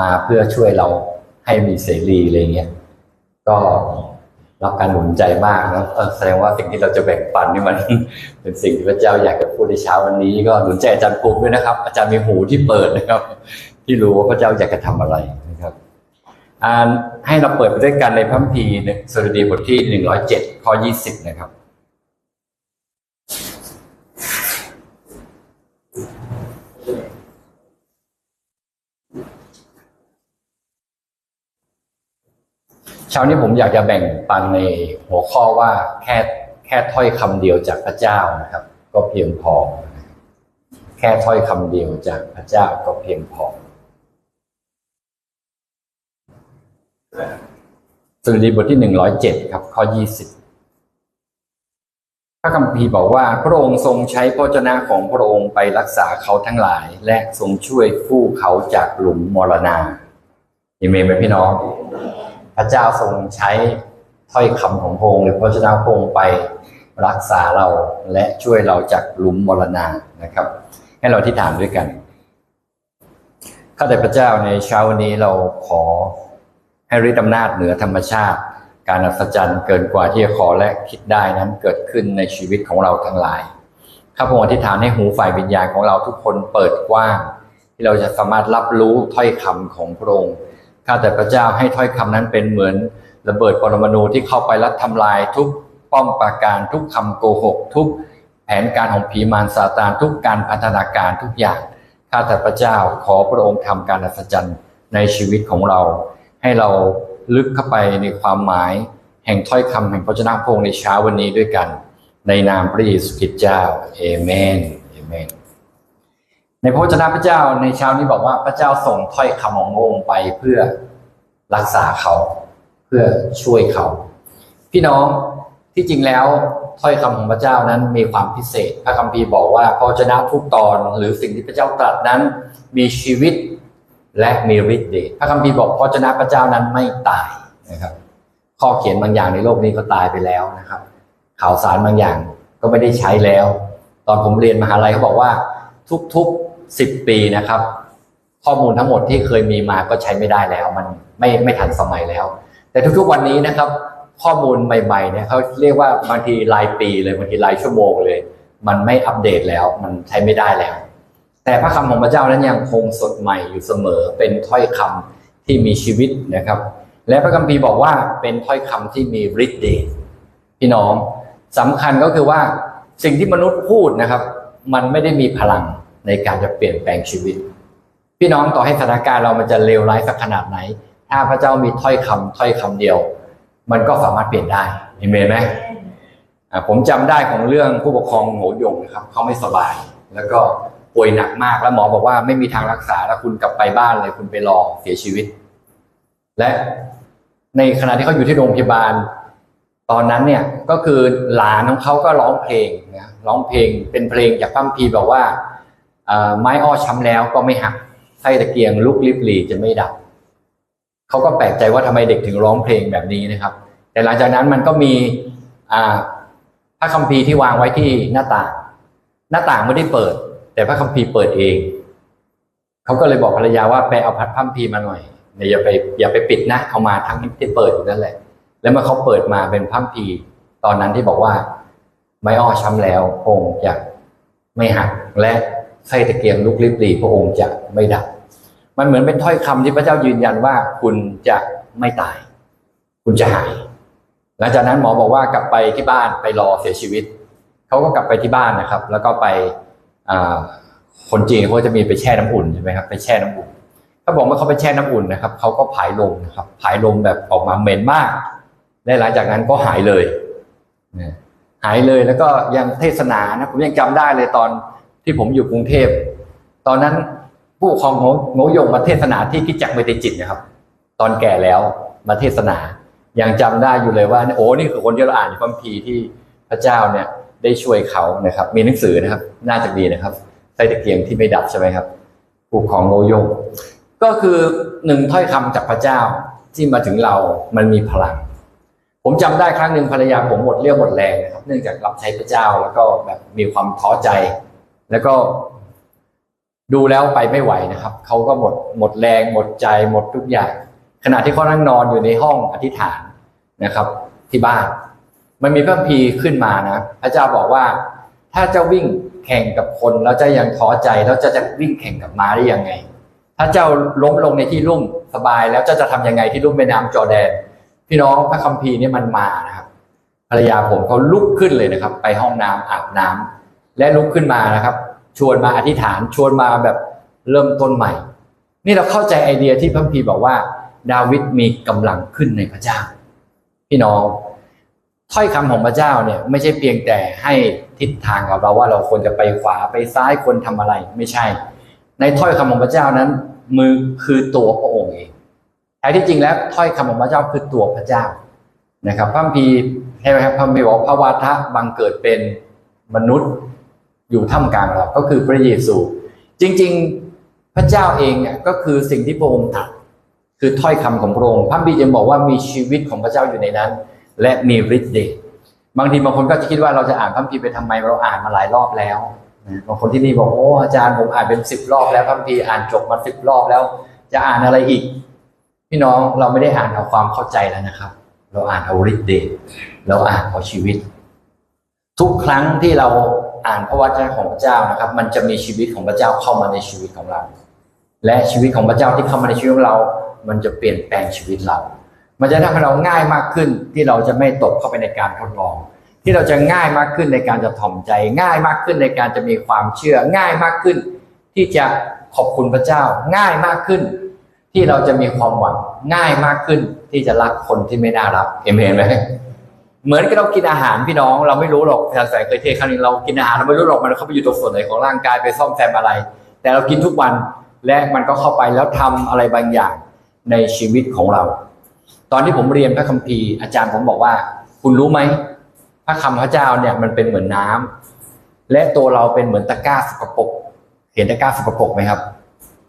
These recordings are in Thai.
มาเพื่อช่วยเราให้มีเสรีอะไรเงี้ยก็รับการหนุนใจมากนะแสดงว่าสิ่งที่เราจะแบ่งปันนี่มัน เป็นสิ่งที่พระเจ้าอยากจะพูดในเช้าวันนี้ ก็หนุนใจอาจารย์ปุ๊กด้วยนะครับ อาจารย์มีหูที่เปิดนะครับ ที่รู้ว่าพระเจ้าอยากจะทำอะไรนะครับอ่าให้เราเปิดไปด้วยกันในพระคัมภีร์สดุดีบทที่หนึ่งร้อยเจ็ดข้อยี่สิบนะครับ เช้านี้ผมอยากจะแบ่งปันในหัวข้อว่าแค่แค่ถ้อยคำเดียวจากพระเจ้านะครับ ก็เพียงพอ แค่ถ้อยคำเดียวจากพระเจ้าก็เพียงพอ สดุดีบทที่หนึ่งร้อยเจ็ดครับ ข้อยี่สิบพระคัมภีร์บอกว่าพระองค์ทรงใช้พระเจนะของพระองค์ไปรักษาเขาทั้งหลาย และทรงช่วยกู้เขาจากหลุมมรณาเอเมนไหมพี่น้อง พระเจ้าทรงใช้ถ้อยคำของพระองค์หรือพระเจ้าพระองค์ไปรักษาเราและช่วยเราจากหลุมมรณานะครับ ให้เราที่ฐานด้วยกันข้าแต่พระเจ้าในเช้าวันนี้เราขอให้ฤทธิ์อำนาจเหนือธรรมชาติ การอัศจรรย์เกินกว่าที่จะขอและคิดได้นั้นเกิดขึ้นในชีวิตของเราทั้งหลายข้าพงค์อธิษฐานให้หูฝ่ายวิญญาณของเราทุกคนเปิดกว้าง ที่เราจะสามารถรับรู้ถ้อยคำของพระองค์ ข้าแต่พระเจ้าให้ถ้อยคำนั้นเป็นเหมือนระเบิดปรมาณูที่เข้าไปและทำลายทุกป้อมปราการทุกคำโกหก ทุกแผนการของผีมารซาตานทุกการพัฒนาการทุกอย่างข้าแต่พระเจ้าขอพระองค์ทำการอัศจรรย์ในชีวิตของเรา ให้เราลึกเข้าไปในความหมายแห่งถ้อยคำแห่งพระเจ้าพระองค์ในเช้าวันนี้ด้วยกัน ในนามพระเยซูคริสต์เจ้าเอเมนเอเมน ในพระวจนะพระเจ้าในเช้านี้บอกว่าพระเจ้าส่งถ้อยคำของพระองค์ไปเพื่อรักษาเขาเพื่อช่วยเขา พี่น้องที่จริงแล้วถ้อยคำของพระเจ้านั้นมีความพิเศษ พระคัมภีร์บอกว่าพระวจนะทุกตอนหรือสิ่งที่พระเจ้าตรัสนั้น มีชีวิตและมีฤทธิ์เดชพระคัมภีร์บอกพระวจนะพระเจ้านั้นไม่ตายนะครับ ข้อเขียนบางอย่างในโลกนี้ก็ตายไปแล้วนะครับ ข่าวสารบางอย่างก็ไม่ได้ใช้แล้ว ตอนผมเรียนมหาลัยเขาบอกว่าทุกๆ สิบปีนะครับ ข้อมูลทั้งหมดที่เคยมีมาก็ใช้ไม่ได้แล้ว มันไม่ไม่ทันสมัยแล้ว แต่ทุกๆวันนี้นะครับ ข้อมูลใหม่ๆเนี่ยเขาเรียกว่าบางทีรายปีเลยบางทีรายชั่วโมงเลย มันไม่อัปเดตแล้ว มันใช้ไม่ได้แล้ว แต่พระคำของพระเจ้านั้นยังคงสดใหม่อยู่เสมอเป็นถ้อยคำที่มีชีวิตนะครับ และพระคัมภีร์บอกว่าเป็นถ้อยคำที่มีฤทธิ์เดชพี่น้องสำคัญก็คือว่าสิ่งที่มนุษย์พูดนะครับ มันไม่ได้มีพลัง ในการจะเปลี่ยนแปลงชีวิต พี่น้องต่อให้สถานการณ์เรามันจะเลวร้ายสักขนาดไหน ถ้าพระเจ้ามีถ้อยคำถ้อยคำเดียว มันก็สามารถเปลี่ยนได้เห็นไหมผมจำได้ของเรื่องผู้ปกครองโหยงนะครับเขาไม่สบาย แล้วก็ป่วยหนักมากแล้วหมอบอกว่าไม่มีทางรักษาแล้วคุณกลับไปบ้านเลยคุณไปรอเสียชีวิต และในขณะที่เขาอยู่ที่โรงพยาบาล ตอนนั้นเนี่ยก็คือหลานของเขาก็ร้องเพลงนะร้องเพลงเป็นเพลงจากพัมพีบอกว่า ไม้อ้อช้ำแล้วก็ไม่หักไส้ตะเกียงลุกลิบหลีจะไม่ดับเขาก็แปลกใจว่าทำไมเด็กถึงร้องเพลงแบบนี้นะครับ แต่หลังจากนั้นมันก็มีพระคัมภีร์ที่วางไว้ที่หน้าต่าง หน้าต่างไม่ได้เปิด แต่พระคัมภีร์เปิดเองเขาก็เลยบอกภรรยาว่าไปเอาพัดพัมภีมาหน่อยอย่าไปอย่าไปปิดนะเอามาทั้งที่เปิดอยู่นั่นแหละ แล้วเมื่อเขาเปิดมาเป็นพัมพีตอนนั้นที่บอกว่า ไม่อ้อช้ำแล้วพระองค์จะไม่หักและ ไส้ตะเกียงลุกลิบหลีพระองค์จะไม่ดับ มันเหมือนเป็นถ้อยคำที่พระเจ้ายืนยันว่าคุณจะไม่ตาย คุณจะหาย หลังจากนั้นหมอบอกว่ากลับไปที่บ้านไปรอเสียชีวิต เขาก็กลับไปที่บ้านนะครับ แล้วก็ไปคนจีนเขาจะมีไปแช่น้ำอุ่นใช่ไหมครับไปแช่น้ำอุ่นถ้าบอกว่าเขาไปแช่น้ำอุ่นนะครับเขาก็ผายลมนะครับผายลมแบบออกมาเหม็นมากและหลังจากนั้นก็หายเลยหายเลยแล้วก็ยังเทศนานะผมยังจำได้เลยตอน ที่ผมอยู่กรุงเทพ ตอนนั้นผู้ปกครองโงโงยงมาเทศนาที่กิจจักเมติจิตนะครับ ตอนแก่แล้วมาเทศนายังจำได้อยู่เลยว่าโอ้นี่คือคนที่เราอ่านในคัมภีร์ที่พระเจ้าเนี่ยได้ช่วยเขานะครับ มีหนังสือนะครับ น่าจะดีนะครับไส้ตะเกียงที่ไม่ดับใช่ไหมครับผู้ปกครองโงยง ก็คือหนึ่งถ้อยคำจากพระเจ้าที่มาถึงเรามันมีพลัง ผมจำได้ครั้งหนึ่งภรรยาผมหมดเรี่ยวหมดแรงนะครับ เนื่องจากรับใช้พระเจ้าแล้วก็แบบมีความท้อใจ แล้วก็ดูแล้วไปไม่ไหวนะครับ เขาก็หมดหมดแรงหมดใจหมดทุกอย่าง ขณะที่เขานั่งนอนอยู่ในห้องอธิษฐานนะครับ ที่บ้าน มันมีพระคัมภีร์ขึ้นมานะพระเจ้าบอกว่า ถ้าเจ้าวิ่งแข่งกับคนแล้วจะยังท้อใจแล้วจะจะวิ่งแข่งกับม้าได้ยังไง ถ้าเจ้าล้มลงในที่ลุ่มสบายแล้วเจ้าจะทำยังไงที่ลุ่มแม่น้ำจอแดน พี่น้องพระคัมภีร์นี่มันมานะครับภรรยาผมเขาลุกขึ้นเลยนะครับ ไปห้องน้ำอาบน้ำ และลุกขึ้นมานะครับ ชวนมาอธิษฐานชวนมาแบบเริ่มต้นใหม่ นี่เราเข้าใจไอเดียที่พระคัมภีบอกว่า ดาวิดมีกำลังขึ้นในพระเจ้า พี่น้อง ถ้อยคำของพระเจ้าเนี่ย ไม่ใช่เพียงแต่ให้ทิศทางกับเราว่าเราควรจะไปขวาไปซ้ายควรทำอะไรไม่ใช่ ในถ้อยคำของพระเจ้านั้น มือคือตัวพระองค์เองแท้ที่จริงแล้วถ้อยคำของพระเจ้าคือตัวพระเจ้านะครับพระคัมภีใช่ไหมครับพระคัมภีบอกพระวาทะบังเกิดเป็นมนุษย์ อยู่ท่ามกลางเราก็คือพระเยซู จริง ๆพระเจ้าเองเนี่ยก็คือสิ่งที่พระองค์ตรัสคือถ้อยคำของพระองค์พระบิดาบอกว่ามีชีวิตของพระเจ้าอยู่ในนั้น และมีฤทธิ์เดชบางทีบางคนก็จะคิดว่าเราจะอ่านพระคัมภีร์ไปทำไมเราอ่านมาหลายรอบแล้วบางคนที่นี่บอกโอ้อาจารย์ผมอ่านเป็นสิบรอบแล้วพระคัมภีร์อ่านจบมาสิบรอบแล้ว จะอ่านอะไรอีก พี่น้องเราไม่ได้อ่านเอาความเข้าใจแล้วนะครับ เราอ่านเอาฤทธิ์เดชเราอ่านเอาชีวิต ทุกครั้งที่เรา อ่านพระวจนะของพระเจ้านะครับ มันจะมีชีวิตของพระเจ้าเข้ามาในชีวิตของเรา และชีวิตของพระเจ้าที่เข้ามาในชีวิตของเรา มันจะเปลี่ยนแปลงชีวิตเรา มันจะทำให้เราง่ายมากขึ้นที่เราจะไม่ตกเข้าไปในการทดลอง ที่เราจะง่ายมากขึ้นในการจะถ่อมใจ ง่ายมากขึ้นในการจะมีความเชื่อ ง่ายมากขึ้น ที่จะขอบคุณพระเจ้า ง่ายมากขึ้น ที่เราจะมีความหวัง ง่ายมากขึ้นที่จะรักคนที่ไม่น่ารักเอเมนไหม เหมือนกับเรากินอาหารพี่น้อง เราไม่รู้หรอกอาจารย์แสงเคยเทศครั้งนึงเรากินอาหารเราไม่รู้หรอกมันเข้าไปอยู่ตรงส่วนไหนของร่างกายไปซ่อมแซมอะไร แต่เรากินทุกวันและมันก็เข้าไปแล้วทำอะไรบางอย่างในชีวิตของเรา ตอนที่ผมเรียนพระคัมภีร์อาจารย์ผมบอกว่า คุณรู้ไหมพระคำพระเจ้าเนี่ยมันเป็นเหมือนน้ำและตัวเราเป็นเหมือนตะกร้าสกปรกเห็นตะกร้าสกปรกไหมครับ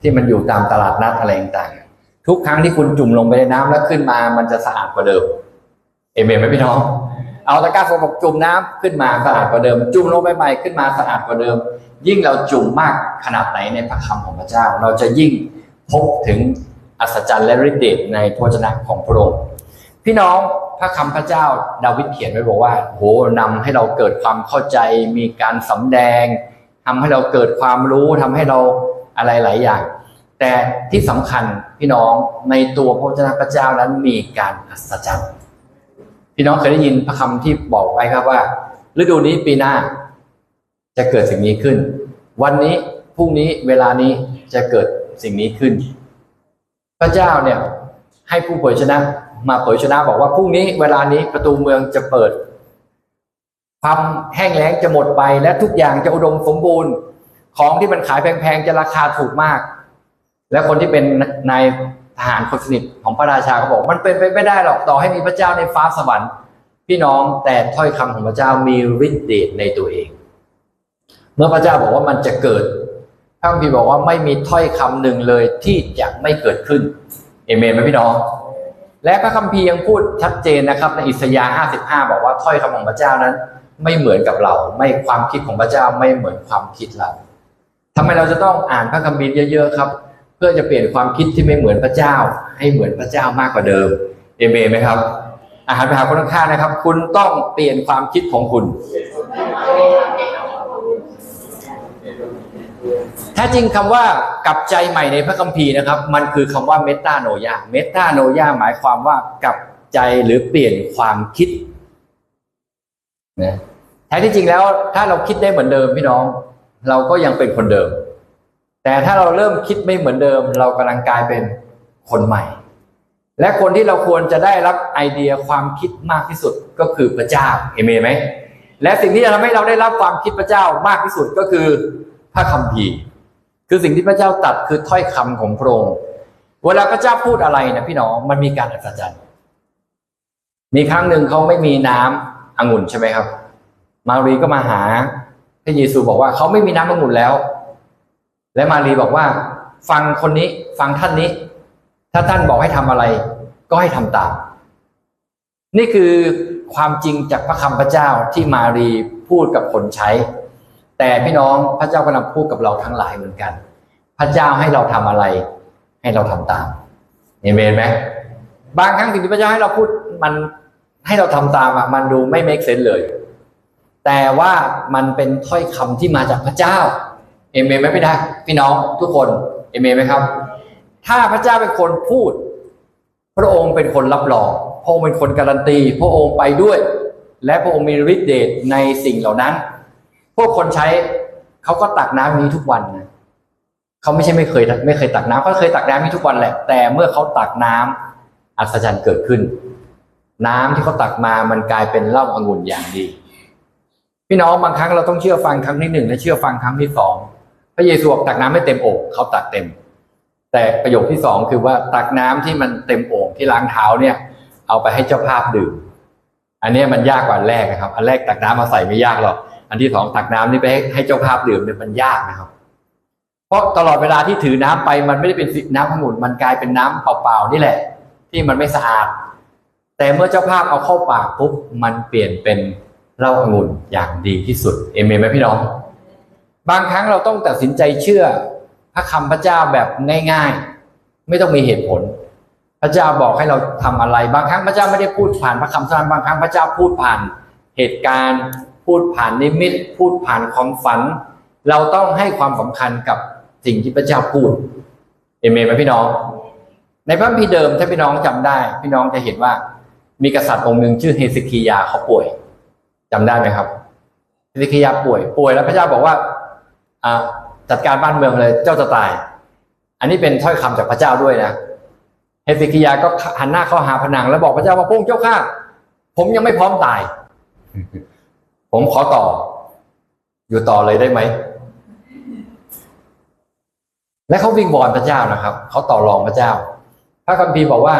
ที่มันอยู่ตามตลาดนัดอะไรต่างๆทุกครั้งที่คุณจุ่มลงไปในน้ำแล้วขึ้นมามันจะสะอาดกว่าเดิมเอเมนไหมพี่น้อง เอาตะกร้าสกปรกจุ่มน้ำขึ้นมาสะอาดกว่าเดิม จุ่มลงไปใหม่ขึ้นมาสะอาดกว่าเดิม ยิ่งเราจุ่มมากขนาดไหนในพระคำของพระเจ้า เราจะยิ่งพบถึงอัศจรรย์และฤทธิ์เดชในพระวจนะของพระองค์พี่น้องพระคำพระเจ้าดาวิดเขียนไว้บอกว่าโหนำให้เราเกิดความเข้าใจมีการสำแดงทำให้เราเกิดความรู้ทำให้เราอะไรหลายอย่าง แต่ที่สำคัญพี่น้องในตัวพระวจนะพระเจ้านั้นมีการอัศจรรย์ พี่น้องเคยได้ยินพระคำที่บอกไว้ครับว่า ฤดูนี้ปีหน้า จะเกิดสิ่งนี้ขึ้น วันนี้พรุ่งนี้เวลานี้จะเกิดสิ่งนี้ขึ้น พระเจ้าเนี่ยให้ผู้เผยชนะ มาเผยชนะบอกว่าพรุ่งนี้เวลานี้ประตูเมืองจะเปิด ความแห้งแล้งจะหมดไปและทุกอย่างจะอุดมสมบูรณ์ ของที่มันขายแพงๆจะราคาถูกมาก และคนที่เป็นนาย ทหารคนสนิทของพระราชาก็บอกมันเป็นไปไม่ได้หรอกต่อให้มีพระเจ้าในฟ้าสวรรค์ พี่น้องแต่ถ้อยคำของพระเจ้ามีฤทธิ์เดชในตัวเอง เมื่อพระเจ้าบอกว่ามันจะเกิดพระคัมภีร์บอกว่าไม่มีถ้อยคำหนึ่งเลยที่จะไม่เกิดขึ้นเอเมนไหมพี่น้อง และพระคัมภีร์ยังพูดชัดเจนนะครับ ในอิสยาห์55 บอกว่าถ้อยคำของพระเจ้านั้น ไม่เหมือนกับเรา ไม่ความคิดของพระเจ้าไม่เหมือนความคิดเราทำไมเราจะต้องอ่านพระคัมภีร์เยอะ ๆ ครับ เพื่อจะเปลี่ยนความคิดที่ไม่เหมือนพระเจ้า ให้เหมือนพระเจ้ามากกว่าเดิมเอเมนไหมครับ อาหารไปหาคนข้างๆนะครับ คุณต้องเปลี่ยนความคิดของคุณแท้จริงคำว่ากลับใจใหม่ในพระคัมภีร์นะครับ มันคือคำว่าเมตาโนยาเมตาโนยาหมายความว่ากลับใจหรือเปลี่ยนความคิดนะแท้ที่จริงแล้วถ้าเราคิดได้เหมือนเดิมพี่น้อง เราก็ยังเป็นคนเดิม แต่ถ้าเราเริ่มคิดไม่เหมือนเดิม เรากำลังกลายเป็นคนใหม่ และคนที่เราควรจะได้รับไอเดียความคิดมากที่สุดก็คือพระเจ้าเอเมนไหมและสิ่งที่จะทำให้เราได้รับความคิดพระเจ้ามากที่สุดก็คือพระคัมภีร์ คือสิ่งที่พระเจ้าตัดคือถ้อยคำของพระองค์เวลาพระเจ้าพูดอะไรนะพี่น้องมันมีการอัศจรรย์มีครั้งหนึ่งเขาไม่มีน้ำองุ่นใช่ไหมครับ มารีก็มาหาพระเยซูบอกว่าเขาไม่มีน้ำองุ่นแล้ว และมารีบอกว่า ฟังคนนี้ฟังท่านนี้ ถ้าท่านบอกให้ทำอะไร ก็ให้ทำตาม นี่คือความจริงจากพระคำพระเจ้าที่มารีพูดกับคนใช้ แต่พี่น้องพระเจ้ากำลังพูดกับเราทั้งหลายเหมือนกัน พระเจ้าให้เราทำอะไร ให้เราทำตามเอเมนไหมบางครั้งสิ่งที่พระเจ้าให้เราพูดมันให้เราทำตามอะมันดูไม่ make sense เลย แต่ว่ามันเป็นถ้อยคำที่มาจากพระเจ้า เอเมนไหมพี่นะพี่น้องทุกคนเอเมนไหมครับ ถ้าพระเจ้าเป็นคนพูด พระองค์เป็นคนรับรอง พระองค์เป็นคนการันตี พระองค์ไปด้วย และพระองค์มีฤทธิ์เดชในสิ่งเหล่านั้น พวกคนใช้เขาก็ตักน้ำนี้ทุกวันนะเขาไม่ใช่ไม่เคยไม่เคยตักน้ำเขาเคยตักน้ำนี้ทุกวันแหละ แต่เมื่อเขาตักน้ำอัศจรรย์เกิดขึ้น น้ำที่เขาตักมามันกลายเป็นเหล้าองุ่นอย่างดี พี่น้องบางครั้งเราต้องเชื่อฟังครั้งที่หนึ่งและเชื่อฟังครั้งที่สอง ระเยซูบอกตักน้ำไม่เต็มโอ่งเขาตักเต็ม แต่ประโยคที่สองคือว่าตักน้ำที่มันเต็มโอ่งที่ล้างเท้าเนี่ย เอาไปให้เจ้าภาพดื่ม อันนี้มันยากกว่าอันแรกนะครับ อันแรกตักน้ำมาใส่ไม่ยากหรอก อันที่สองตักน้ำนี่ไปให้เจ้าภาพดื่มเนี่ยมันยากนะครับ เพราะตลอดเวลาที่ถือน้ำไปมันไม่ได้เป็นน้ำองุ่นมันกลายเป็นน้ำเปล่าๆนี่แหละ ที่มันไม่สะอาด แต่เมื่อเจ้าภาพเอาเข้าปากปุ๊บมันเปลี่ยนเป็นเหล้าองุ่นอย่างดีที่สุด เอเมนไหมพี่น้อง บางครั้งเราต้องตัดสินใจเชื่อพระคำพระเจ้าแบบง่าย ๆ ไม่ต้องมีเหตุผล พระเจ้าบอกให้เราทำอะไร บางครั้งพระเจ้าไม่ได้พูดผ่านพระคำสอนบางครั้งพระเจ้าพูดผ่านเหตุการณ์ พูดผ่านนิมิต พูดผ่านความฝัน เราต้องให้ความสำคัญกับสิ่งที่พระเจ้าพูดเอเมนไหมพี่น้อง ในพระคัมภีร์เดิมถ้าพี่น้องจำได้ พี่น้องจะเห็นว่า มีกษัตริย์องค์หนึ่งชื่อเฮซิคิยาเขาป่วยจำได้ไหมครับเฮซิคิยาป่วยป่วยแล้วพระเจ้าบอกว่า จัดการบ้านเมืองเลยเจ้าจะตาย อันนี้เป็นถ้อยคำจากพระเจ้าด้วยนะเฮซิคิยาก็หันหน้าเข้าหาผนัง แล้วบอกพระเจ้าว่าพระองค์เจ้าข้าผมยังไม่พร้อมตาย ผมขอต่อ อยู่ต่อเลยได้ไหมและเขาวิงวอนพระเจ้านะครับเขาต่อรองพระเจ้า พระคัมภีร์บอกว่า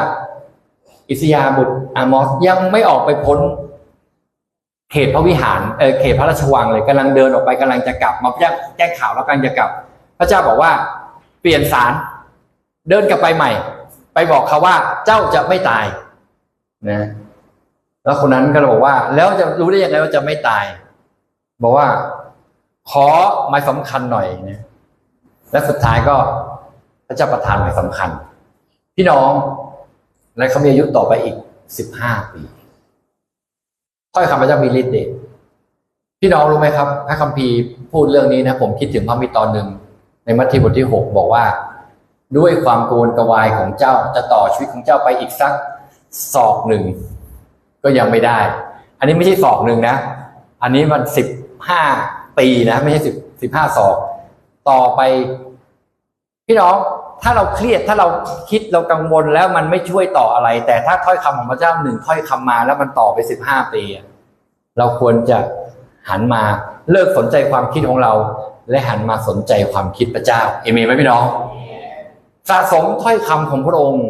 อิสยาบุตรอามอสยังไม่ออกไปพ้น เขตพระวิหารเออเขตพระราชวังเลยกำลังเดินออกไปกำลังจะกลับ มาแจ้งแจ้งข่าวแล้วกำลังจะกลับ พระเจ้าบอกว่า เปลี่ยนสารเดินกลับไปใหม่ ไปบอกเขาว่าเจ้าจะไม่ตายนะแล้วคนนั้นก็บอกว่า แล้วจะรู้ได้ยังไงว่าจะไม่ตาย บอกว่า ขอหมายสำคัญหน่อยนะและสุดท้ายก็พระเจ้าประทานหมายสำคัญ พี่น้องและเขามีอายุต่อไปอีกสิบห้าปี ถ้อยคำพระเจ้ามีฤทธิ์เดชพี่น้องรู้ไหมครับพระคัมภีร์พูดเรื่องนี้นะ ผมคิดถึงพระมีตอนหนึ่งในมัทธิวบทที่หกบอกว่า ด้วยความโกนกวายของเจ้าจะต่อชีวิตของเจ้าไปอีกสักศอกหนึ่งก็ยังไม่ได้ อันนี้ไม่ใช่ศอกหนึ่งนะ อันนี้มันสิบห้าปีนะ ไม่ใช่สิบสิบห้าศอก ต่อไป พี่น้อง ถ้าเราเครียดถ้าเราคิดเรากังวลแล้วมันไม่ช่วยต่ออะไร แต่ถ้าถ้อยคำของพระเจ้าหนึ่งถ้อยคำมาแล้วมันต่อไปสิบห้าปีเราควรจะหันมาเลิกสนใจความคิดของเรา และหันมาสนใจความคิดพระเจ้า เอเมนไหมพี่น้องสะสมถ้อยคำของพระองค์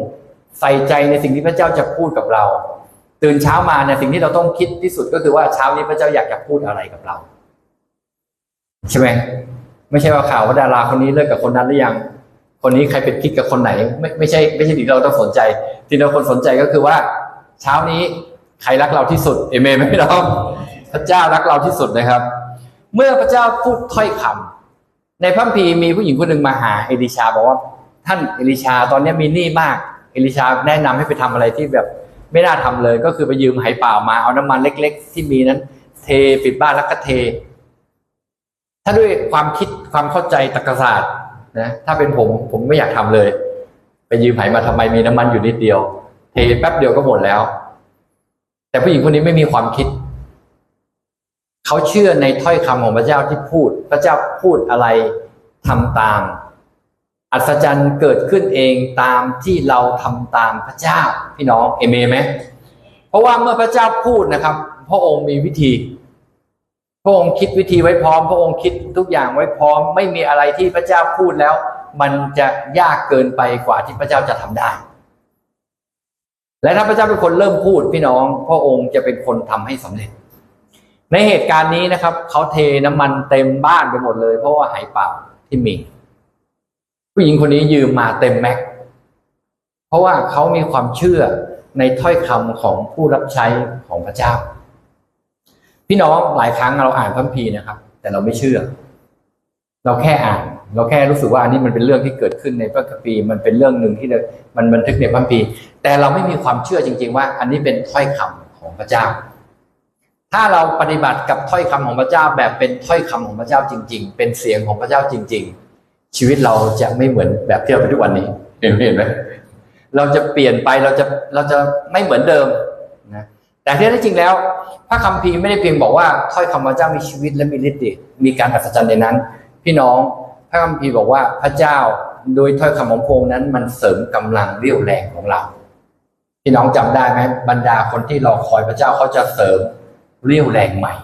ใส่ใจในสิ่งที่พระเจ้าจะพูดกับเรา ตื่นเช้ามาเนี่ยสิ่งที่เราต้องคิดที่สุดก็คือว่าเช้านี้พระเจ้าอยากจะพูดอะไรกับเรา ใช่ไหมไม่ใช่ว่าข่าวว่าดาราคนนี้เลิกกับคนนั้นหรือยัง คนนี้ใครเป็นคิดกับคนไหน ไม่ไม่ใช่ไม่ใช่สิ่งที่เราต้องสนใจ ที่เราคนสนใจก็คือว่า เช้านี้ใครรักเราที่สุดเอเมนไหมพี่น้องพระเจ้ารักเราที่สุดนะครับ เมื่อพระเจ้าพูดถ้อยคำในพระคัมภีร์มีผู้หญิงคนหนึ่งมาหาเอลิชาบอกว่า ท่านเอลิชาตอนนี้มีหนี้มากเอลิชาแนะนำให้ไปทำอะไรที่แบบไม่น่าทำเลย ก็คือไปยืมไหเปล่ามาเอาน้ำมันเล็ก ๆ ที่มีนั้น เทปิดบ้านแล้วก็เท ถ้าด้วยความคิดความเข้าใจตรรกศาสตร์ นะถ้าเป็นผมผมไม่อยากทำเลย ไปยืมไหมาทำไมมีน้ำมันอยู่นิดเดียว เทแป๊บเดียวก็หมดแล้ว แต่ผู้หญิงคนนี้ไม่มีความคิด เขาเชื่อในถ้อยคำของพระเจ้าที่พูด พระเจ้าพูดอะไรทำตาม อัศจรรย์เกิดขึ้นเองตามที่เราทำตามพระเจ้า พี่น้องเอเมนไหมเพราะว่าเมื่อพระเจ้าพูดนะครับ พระองค์มีวิธี พระองค์คิดวิธีไว้พร้อม พระองค์คิดทุกอย่างไว้พร้อม ไม่มีอะไรที่พระเจ้าพูดแล้ว มันจะยากเกินไปกว่าที่พระเจ้าจะทำได้ และถ้าพระเจ้าเป็นคนเริ่มพูดพี่น้อง พระองค์จะเป็นคนทำให้สำเร็จ ในเหตุการณ์นี้นะครับเขาเทน้ำมันเต็มบ้านไปหมดเลย เพราะว่าหายเปล่าที่มี ผู้หญิงคนนี้ยืมมาเต็มแม็กเพราะว่าเขามีความเชื่อในถ้อยคำของผู้รับใช้ของพระเจ้า พี่น้องหลายครั้งเราอ่านพระคัมภีร์นะครับ แต่เราไม่เชื่อ เราแค่อ่าน เราแค่รู้สึกว่าอันนี้มันเป็นเรื่องที่เกิดขึ้นในพระคัมภีร์มันเป็นเรื่องหนึ่งที่มันบันทึกในพระคัมภีร์ แต่เราไม่มีความเชื่อจริง ๆ ว่า อันนี้เป็นถ้อยคำของพระเจ้า ถ้าเราปฏิบัติกับถ้อยคำของพระเจ้าแบบเป็นถ้อยคำของพระเจ้าจริง ๆ เป็นเสียงของพระเจ้าจริง ๆ ชีวิตเราจะไม่เหมือนแบบที่เราเป็นทุกวันนี้เห็นไหมเห็นไหมเราจะเปลี่ยนไปเราจะเราจะไม่เหมือนเดิมนะ แต่ที่แท้จริงแล้ว พระคัมภีร์ไม่ได้เพียงบอกว่าถ้อยคำพระเจ้ามีชีวิตและมีฤทธิ์มีการอัศจรรย์ในนั้น พี่น้องพระคัมภีร์บอกว่าพระเจ้าโดยถ้อยคำของพระองค์นั้น มันเสริมกำลังเรี่ยวแรงของเรา พี่น้องจำได้ไหมบรรดาคนที่รอคอยพระเจ้าเขาจะเสริมเรี่ยวแรงใหม่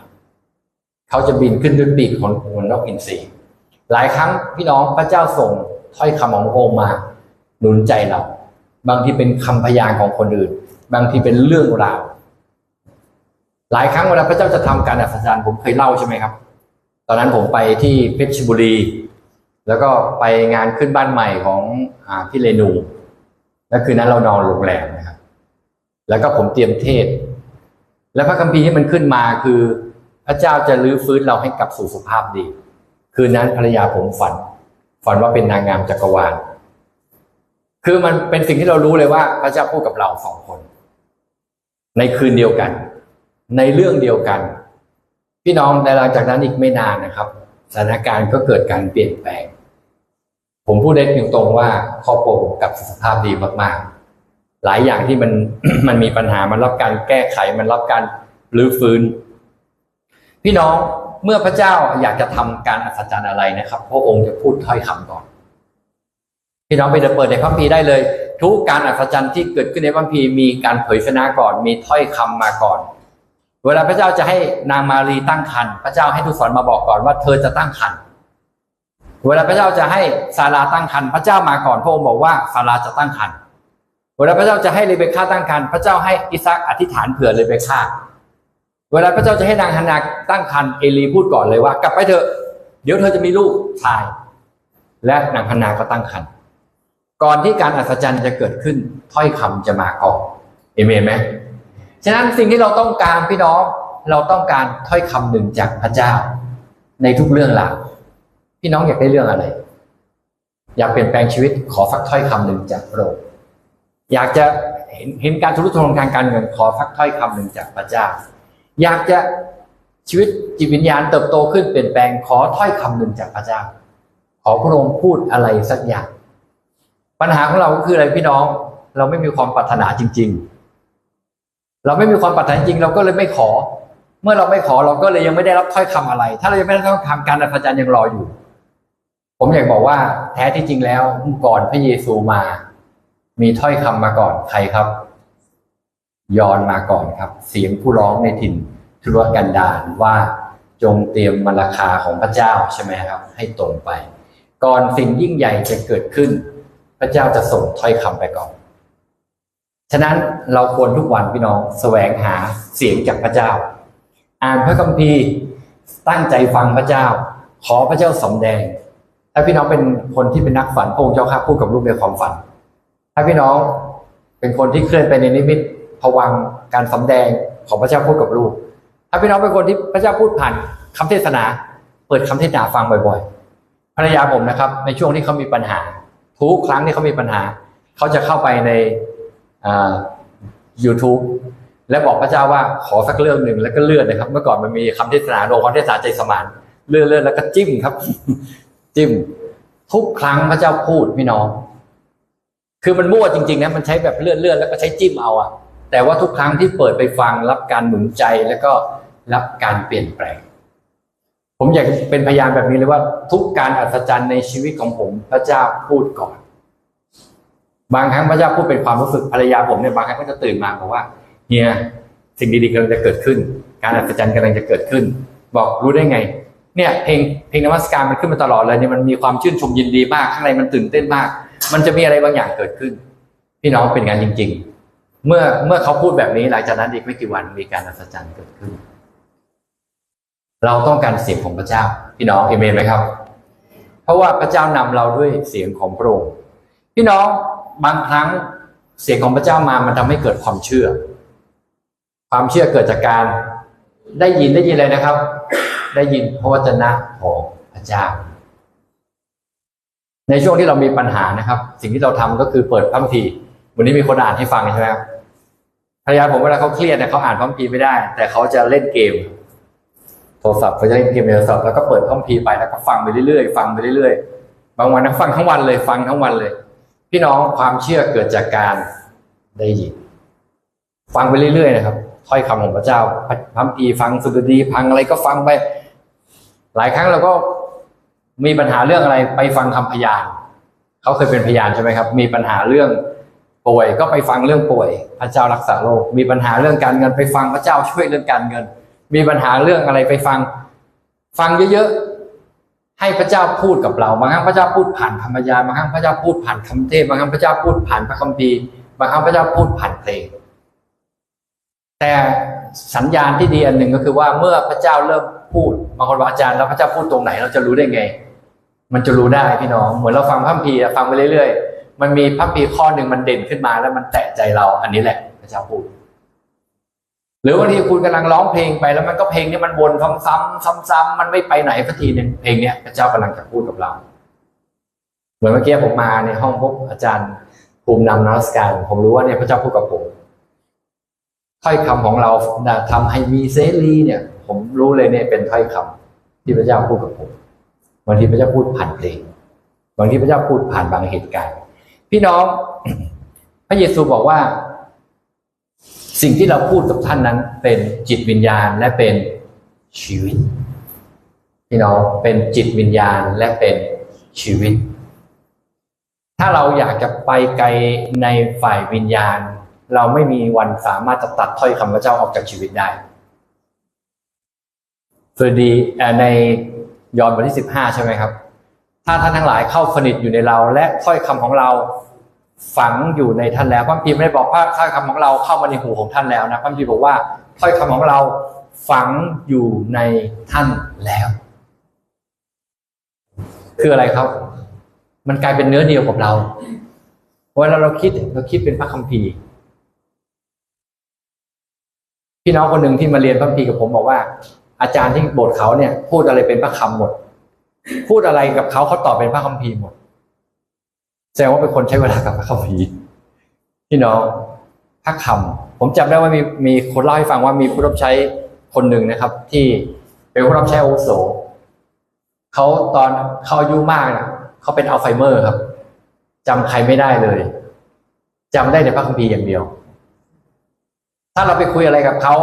เขาจะบินขึ้นด้วยปีกของหัวนกอินทรีหลายครั้งพี่น้องพระเจ้าส่งถ้อยคำของพระองค์มาหนุนใจเรา บางทีเป็นคำพยานของคนอื่น บางทีเป็นเรื่องราว หลายครั้งเวลาพระเจ้าจะทำการอัศจรรย์ผมเคยเล่าใช่ไหมครับ ตอนนั้นผมไปที่เพชรบุรี แล้วก็ไปงานขึ้นบ้านใหม่ของอพี่เรนูและคืนนั้นเรานอนโรงแรมนะครับ แล้วก็ผมเตรียมเทศ และพระคัมภีร์ที่มันขึ้นมาคือ พระเจ้าจะรื้อฟื้นเราให้กลับสู่สุภาพดี คืนนั้นภรรยาผมฝัน ฝันว่าเป็นนางงามจักรวาล คือมันเป็นสิ่งที่เรารู้เลยว่า พระเจ้าพูดกับเราสองคน ในคืนเดียวกัน ในเรื่องเดียวกัน พี่น้องในหลังจากนั้นอีกไม่นานนะครับ สถานการณ์ก็เกิดการเปลี่ยนแปลง ผมพูดได้ตรงๆว่าครอบครัวผมกับสภาพดีมากๆ หลายอย่างที่มันมันมีปัญหามันรับการแก้ไขมันรับการรื้อฟื้น พี่น้องเมื่อพระเจ้าอยากจะทำการอัศจรรย์อะไรนะครับ พระองค์จะพูดถ้อยคำก่อนพี่น้องไปเปิดในพระคัมภีได้เลย ทุกการอัศจรรย์ที่เกิดขึ้นในพระคัมภีมีการเผยชนะก่อน มีถ้อยคำมาก่อน เวลาพระเจ้าจะให้นางมารีตั้งครรภ์พระเจ้าให้ทูตสอนมาบอกก่อนว่าเธอจะตั้งครรภ์เวลาพระเจ้าจะให้ซาราตั้งครรภ์พระเจ้ามาก่อนพระองค์บอกว่าซาราจะตั้งครรภ์เวลาพระเจ้าจะให้เรเบคาตั้งครรภ์พระเจ้าให้อิซักอธิษฐานเผื่อเรเบคาเวลาพระเจ้าจะให้นางฮานาตั้งครรภ์เอลีพูดก่อนเลยว่า กลับไปเถอะเดี๋ยวเธอจะมีลูกชาย และนางฮานาก็ตั้งครรภ์ก่อนที่การอัศจรรย์จะเกิดขึ้นถ้อยคำจะมาก่อนเอเมนไหม ฉะนั้นสิ่งที่เราต้องการพี่น้องเราต้องการถ้อยคำหนึ่งจากพระเจ้า ในทุกเรื่องราวพี่น้องอยากได้เรื่องอะไร อยากเปลี่ยนแปลงชีวิตขอสักถ้อยคำหนึ่งจากพระองค์อยากจะเห็นเห็นการทุรุทงทางการเงินขอสักถ้อยคำหนึ่งจากพระเจ้า อยากจะชีวิตจิตวิญญาณเติบโตขึ้นเปลี่ยนแปลงขอถ้อยคำหนึ่งจากพระเจ้า ขอพระองค์พูดอะไรสักอย่าง ปัญหาของเราก็คืออะไรพี่น้อง เราไม่มีความปรารถนาจริง ๆ เราไม่มีความปรารถนาจริงเราก็เลยไม่ขอ เมื่อเราไม่ขอเราก็เลยยังไม่ได้รับถ้อยคำอะไร ถ้าเรายังไม่ได้รับคำการอัศจรรย์ยังรออยู่ ผมอยากบอกว่าแท้ที่จริงแล้วก่อนพระเยซูมา มีถ้อยคำมาก่อนใครครับ ยอนมาก่อนครับ เสียงผู้ร้องในถิ่นทุรกันดารว่าจงเตรียมมรคาของพระเจ้าใช่ไหมครับ ให้ตรงไป ก่อนสิ่งยิ่งใหญ่จะเกิดขึ้น พระเจ้าจะส่งถ้อยคำไปก่อน ฉะนั้นเราควรทุกวันพี่น้องแสวงหาเสียงจากพระเจ้า อ่านพระคัมภีร์ตั้งใจฟังพระเจ้า ขอพระเจ้าสำแดง ถ้าพี่น้องเป็นคนที่เป็นนักฝันพระองค์เจ้าข้าพูดกับลูกในความฝัน ถ้าพี่น้องเป็นคนที่เคลื่อนไปในนิมิตผวังการสำแดงของพระเจ้าพูดกับลูก ถ้าพี่น้องเป็นคนที่พระเจ้าพูดผ่านคำเทศนา เปิดคำเทศนาฟังบ่อยๆภรรยาผมนะครับ ในช่วงที่เขามีปัญหาทุกครั้งที่เขามีปัญหา เขาจะเข้าไปใน YouTube และบอกพระเจ้าว่าขอสักเรื่องหนึ่งแล้วก็เลื่อนนะครับ เมื่อก่อนมันมีคำเทศนาโดคำเทศนาใจสมานเลื่อนเลื่อนแล้วก็จิ้มครับ จิ้ม ทุกครั้งพระเจ้าพูดพี่น้อง คือมันมั่วจริงๆนะมันใช้แบบเลื่อนเลื่อนแล้วก็ใช้จิ้มเอาอะแต่ว่าทุกครั้งที่เปิดไปฟังรับการหนุนใจแล้วก็รับการเปลี่ยนแปลง ผมอยากเป็นพยานแบบนี้เลยว่า ทุกการอัศจรรย์ในชีวิตของผม พระเจ้าพูดก่อน บางครั้งพระเจ้าพูดเป็นความรู้สึกภรรยาผมเนี่ยบางครั้งก็จะตื่นมาบอกว่าเฮียสิ่งดีๆกำลังจะเกิดขึ้น การอัศจรรย์กำลังจะเกิดขึ้น บอกรู้ได้ไง เนี่ยเพลงเพลงนมัสการมันขึ้นมาตลอดเลยเนี่ยมันมีความชื่นชมยินดีมากข้างในมันตื่นเต้นมาก มันจะมีอะไรบางอย่างเกิดขึ้น พี่น้องเป็นงานจริง ๆ เมื่อเมื่อเขาพูดแบบนี้หลังจากนั้นอีกไม่กี่วันมีการอัศจรรย์เกิดขึ้น เราต้องการเสียงของพระเจ้า พี่น้องเอเมนไหมครับ เพราะว่าพระเจ้านำเราด้วยเสียงของพระองค์พี่น้อง บางครั้งเสียงของพระเจ้ามามันทำให้เกิดความเชื่อ ความเชื่อเกิดจากการได้ยินได้ยินอะไรนะครับ ได้ยินพระวจนะของพระเจ้า ในช่วงที่เรามีปัญหานะครับ สิ่งที่เราทำก็คือเปิดพระคัมภีร์วันนี้มีคนอ่านให้ฟังใช่ไหมครับภรรยาผมเวลาเขาเครียดเนี่ยเขาอ่านพระคัมภีร์ไม่ได้ แต่เขาจะเล่นเกม โทรศัพท์เขาจะเล่นเกมในโทรศัพท์แล้วก็เปิดพระคัมภีร์ไปแล้วก็ฟังไปเรื่อยๆฟังไปเรื่อยๆบางวันนะฟังทั้งวันเลยฟังทั้งวันเลย พี่น้องความเชื่อเกิดจากการได้ยิน ฟังไปเรื่อยๆนะครับถ้อยคำของพระเจ้าพัมภีฟังสุดดีฟังอะไรก็ฟังไป หลายครั้งเราก็มีปัญหาเรื่องอะไรไปฟังคำพยานเขาเคยเป็นพยานใช่ไหมครับ มีปัญหาเรื่องป่วยก็ไปฟังเรื่องป่วย พระเจ้ารักษาโรคมีปัญหาเรื่องการเงินไปฟังพระเจ้าช่วยเรื่องการเงิน มีปัญหาเรื่องอะไรไปฟัง ฟังเยอะๆ ให้พระเจ้าพูดกับเราบางครั้งพระเจ้าพูดผ่านคำพยานบางครั้งพระเจ้าพูดผ่านคำเทศบางครั้งพระเจ้าพูดผ่านพระคัมภีร์บางครั้งพระเจ้าพูดผ่านเพลง แต่สัญญาณที่ดีอันหนึ่งก็คือว่าเมื่อพระเจ้าเริ่มพูดบางคนว่าอาจารย์แล้วพระเจ้าพูดตรงไหนเราจะรู้ได้ไง มันจะรู้ได้พี่น้อง เหมือนเราฟังพระคัมภีร์ฟังไปเรื่อย ๆ มันมีพระคัมภีร์ข้อหนึ่งมันเด่นขึ้นมาแล้วมันแตะใจเราอันนี้แหละ พระเจ้าพูด รือบางทีคุณกำลังร้องเพลงไปแล้วมันก็เพลงนี้มันวนซ้ำๆซ้ำๆมันไม่ไปไหนสักทีหนึ่งเพลงเนี้ยพระเจ้ากำลังจะพูดกับเรา เหมือนเมื่อกี้ผมมาในห้องพบอาจารย์ภูมินำนัสการผมรู้ว่าเนี่ยพระเจ้าพูดกับผมถ้อยคำของเราทำให้มีเสรีเนี่ย ผมรู้เลยเนี่ยเป็นถ้อยคำที่พระเจ้าพูดกับผมบางทีพระเจ้าพูดผ่านเพลงบางทีพระเจ้าพูดผ่านบางเหตุการณ์ พี่น้อง พระเยซูบอกว่า สิ่งที่เราพูดกับท่านนั้นเป็นจิตวิญญาณและเป็นชีวิตพี่น้องเป็นจิตวิญญาณและเป็นชีวิต ถ้าเราอยากจะไปไกลในฝ่ายวิญญาณ เราไม่มีวันสามารถจะตัดถ้อยคำพระเจ้าออกจากชีวิตได้สวัสดีในยอห์นบทที่สิบห้าใช่ไหมครับ ถ้าท่านทั้งหลายเข้าสนิทอยู่ในเรา และถ้อยคำของเรา ฝังอยู่ในท่านแล้วพระคัมภีไม่ได้บอกว่าถ้อยคำของเราเข้ามาในหูของท่านแล้วนะพระคัมภีบอกว่าถ้อยคำของเราฝังอยู่ในท่านแล้ว คืออะไรครับ มันกลายเป็นเนื้อเดียวกับเราเวลาเราคิดเราคิดเป็นพระคัมภีร์พี่น้องคนหนึ่งที่มาเรียนพระคัมภีร์กับผมบอกว่า อาจารย์ที่โบสถ์เขาเนี่ย พูดอะไรเป็นพระคำหมด พูดอะไรกับเขาเขาตอบเป็นพระคัมภีร์หมด แสดงว่าเป็นคนใช้เวลากับพระคัมภีร์พี่น้องพระคำผมจำได้ว่ามีมีคนเล่าให้ฟังว่ามีผู้รับใช้คนหนึ่งนะครับ ที่เป็นผู้รับใช้อาวุโสเขาตอนเขาอายุมากนะเขาเป็นอัลไซเมอร์ครับจำใครไม่ได้เลยจำได้แต่พระคัมภีร์อย่างเดียว ถ้าเราไปคุยอะไรกับเขา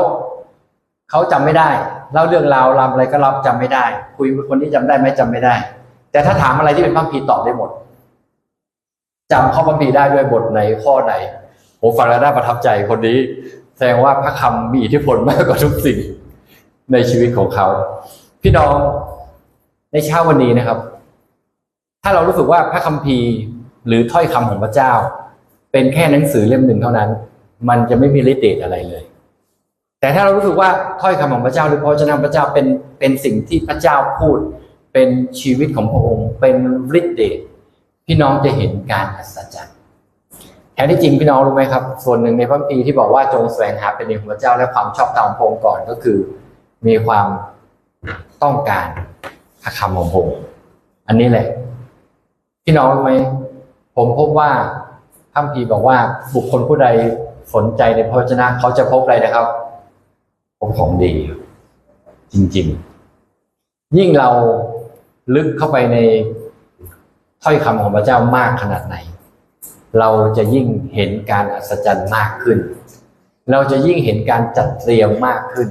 เขาจำไม่ได้เล่าเรื่องราวรำอะไรก็รับจำไม่ได้ คุยคนที่จำได้ไหมจำไม่ได้ แต่ถ้าถามอะไรที่เป็นพระคัมภีร์ตอบได้หมด จำข้อพระพีได้ด้วยบทไหนข้อไหนผมฟังแล้วน่าประทับใจคนนี้ แสดงว่าพระคำมีอิทธิพลมากกว่าทุกสิ่งในชีวิตของเขา พี่น้องในเช้าวันนี้นะครับ ถ้าเรารู้สึกว่าพระคัมภีร์หรือถ้อยคำของพระเจ้า เป็นแค่หนังสือเล่มหนึ่งเท่านั้น มันจะไม่มีฤทธิ์เดชอะไรเลยแต่ถ้าเรารู้สึกว่าถ้อยคำของพระเจ้าหรือพระวจนะพระเจ้าเป็นเป็นสิ่งที่พระเจ้าพูด เป็นชีวิตของพระองค์ เป็นฤทธิ์เดช พี่น้องจะเห็นการอัศจรรย์แท้ที่จริงพี่น้องรู้ไหมครับ ส่วนหนึ่งในพระคัมภีร์ที่บอกว่าจงแสวงหาเป็นเองของพระเจ้าและความชอบธรรมของพระองค์ก่อนก็คือ มีความต้องการพระคำของพงอันนี้แหละ พี่น้องรู้ไหมผมพบว่าพระคัมภีร์บอกว่าบุคคลผู้ใดสนใจในพระวจนะเขาจะพบอะไรนะครับพบของดี จริง ๆ ยิ่งเราลึกเข้าไปใน ถ้อยคำของพระเจ้ามากขนาดไหน เราจะยิ่งเห็นการอัศจรรย์มากขึ้น เราจะยิ่งเห็นการจัดเตรียมมากขึ้น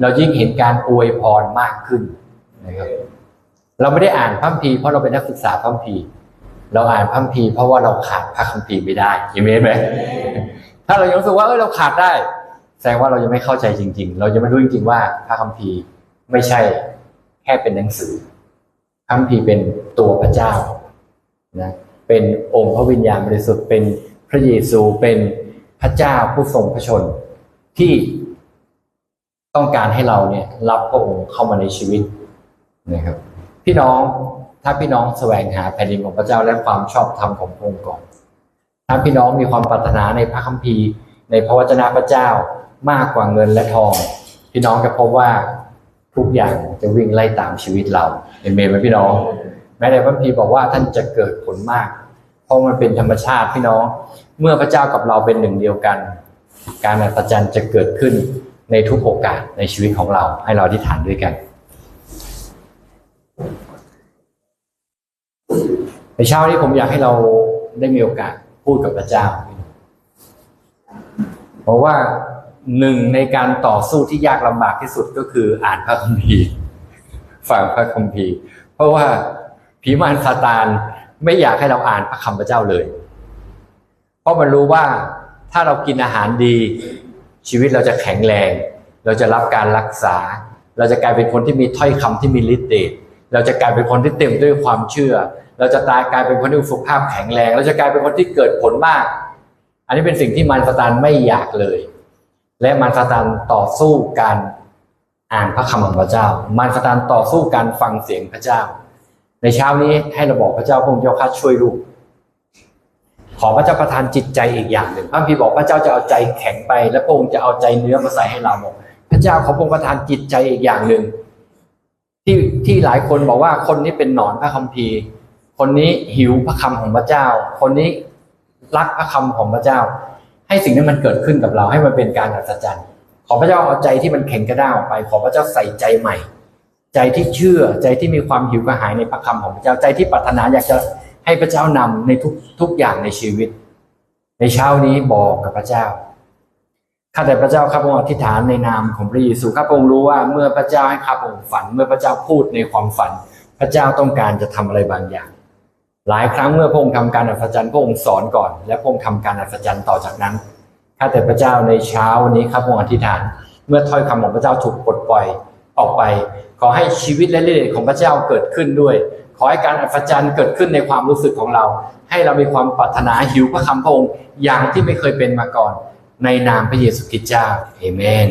เรายิ่งเห็นการอวยพรมากขึ้นนะครับเราไม่ได้อ่านพระคัมภีร์เพราะเราเป็นนักศึกษาพระคัมภีร์เราอ่านพระคัมภีร์เพราะว่าเราขาดพระคัมภีร์ไม่ได้เห็นไหมถ้าเรายังรู้สึกว่าเออเราขาดได้ แสดงว่าเรายังไม่เข้าใจจริง ๆ เราจะไม่รู้จริงๆว่าพระคัมภีร์ไม่ใช่แค่เป็นหนังสือพระคัมภีร์เป็นตัวพระเจ้า นะเป็นองค์พระวิญญาณบริสุทธิ์เป็นพระเยซูเป็นพระเจ้าผู้ทรงพระชน ที่ต้องการให้เราเนี่ยรับพระองค์เข้ามาในชีวิตนะครับพี่น้องถ้าพี่น้องแสวงหาแผ่นดินของพระเจ้าและความชอบธรรมของพระองค์ก่อน ถ้าพี่น้องมีความปรารถนาในพระคัมภีร์ ในพระวจนะพระเจ้ามากกว่าเงินและทอง พี่น้องจะพบว่าทุกอย่างจะวิ่งไล่ตามชีวิตเราเห็นไหมพี่น้อง แม้แต่พระคัมภีร์บอกว่าท่านจะเกิดผลมาก เพราะมันเป็นธรรมชาติพี่น้อง เมื่อพระเจ้ากับเราเป็นหนึ่งเดียวกัน การอัศจรรย์จะเกิดขึ้นในทุกโอกาสในชีวิตของเราให้เราอธิษฐานด้วยกัน ในเช้านี้ผมอยากให้เราได้มีโอกาสพูดกับพระเจ้าเพราะว่าหนึ่งในการต่อสู้ที่ยากลำบากที่สุดก็คืออ่านพระคัมภีร์ฟังพระคัมภีร์ เพราะว่า ผีมารซาตานไม่อยากให้เราอ่านพระคำพระเจ้าเลย เพราะมันรู้ว่าถ้าเรากินอาหารดี ชีวิตเราจะแข็งแรง เราจะรับการรักษา เราจะกลายเป็นคนที่มีถ้อยคำที่มีฤทธิ์เดชเราจะกลายเป็นคนที่เต็มด้วยความเชื่อ เราจะตายกลายเป็นคนที่มีสุขภาพแข็งแรง เราจะกลายเป็นคนที่เกิดผลมาก อันนี้เป็นสิ่งที่มารซาตานไม่อยากเลย และมารซาตานต่อสู้การอ่านพระคำของพระเจ้า มารซาตานต่อสู้การฟังเสียงพระเจ้า ในเช้านี้ให้เราบอกพระเจ้าพระองค์เจ้าข้าช่วยลูก ขอพระเจ้าประทานจิตใจอีกอย่างหนึ่งพระคัมภีร์บอกพระเจ้าจะเอาใจแข็งไป และพระองค์จะเอาใจเนื้อมาใส่ให้เราบอกพระเจ้าขอพระองค์ประทานจิตใจอีกอย่างหนึ่งที่ที่หลายคนบอกว่าคนนี้เป็นหนอนพระคัมภีร์ คนนี้หิวพระคำของพระเจ้า คนนี้รักพระคำของพระเจ้า ให้สิ่งนั้นมันเกิดขึ้นกับเราให้มันเป็นการอัศจรรย์ ขอพระเจ้าเอาใจที่มันแข็งกระด้างออกไป ขอพระเจ้าใส่ใจใหม่ ใจที่เชื่อใจที่มีความหิวกระหายในพระคำของพระเจ้าใจที่ปรารถนาอยากจะให้พระเจ้านำในทุกทุกอย่างในชีวิต ในเช้านี้บอกกับพระเจ้าข้าแต่พระเจ้าข้าพระองค์อธิษฐานในนามของพระเยซูข้าพระองค์รู้ว่าเมื่อพระเจ้าให้ข้าพระองค์ฝัน เมื่อพระเจ้าพูดในความฝัน พระเจ้าต้องการจะทำอะไรบางอย่าง หลายครั้งเมื่อพระองค์ทำการอัศจรรย์พระองค์สอนก่อน และพระองค์ทำการอัศจรรย์ต่อจากนั้นข้าแต่พระเจ้าในเช้าวันนี้ข้าพระองค์อธิษฐาน เมื่อถ้อยคำของพระเจ้าถูกปลดปล่อยออกไป ขอให้ชีวิตและฤทธิ์ของพระเจ้าเกิดขึ้นด้วย ขอให้การอัศจรรย์เกิดขึ้นในความรู้สึกของเรา ให้เรามีความปรารถนาหิวพระคำพระองค์อย่างที่ไม่เคยเป็นมาก่อน ในนามพระเยซูคริสต์เจ้าเอเมน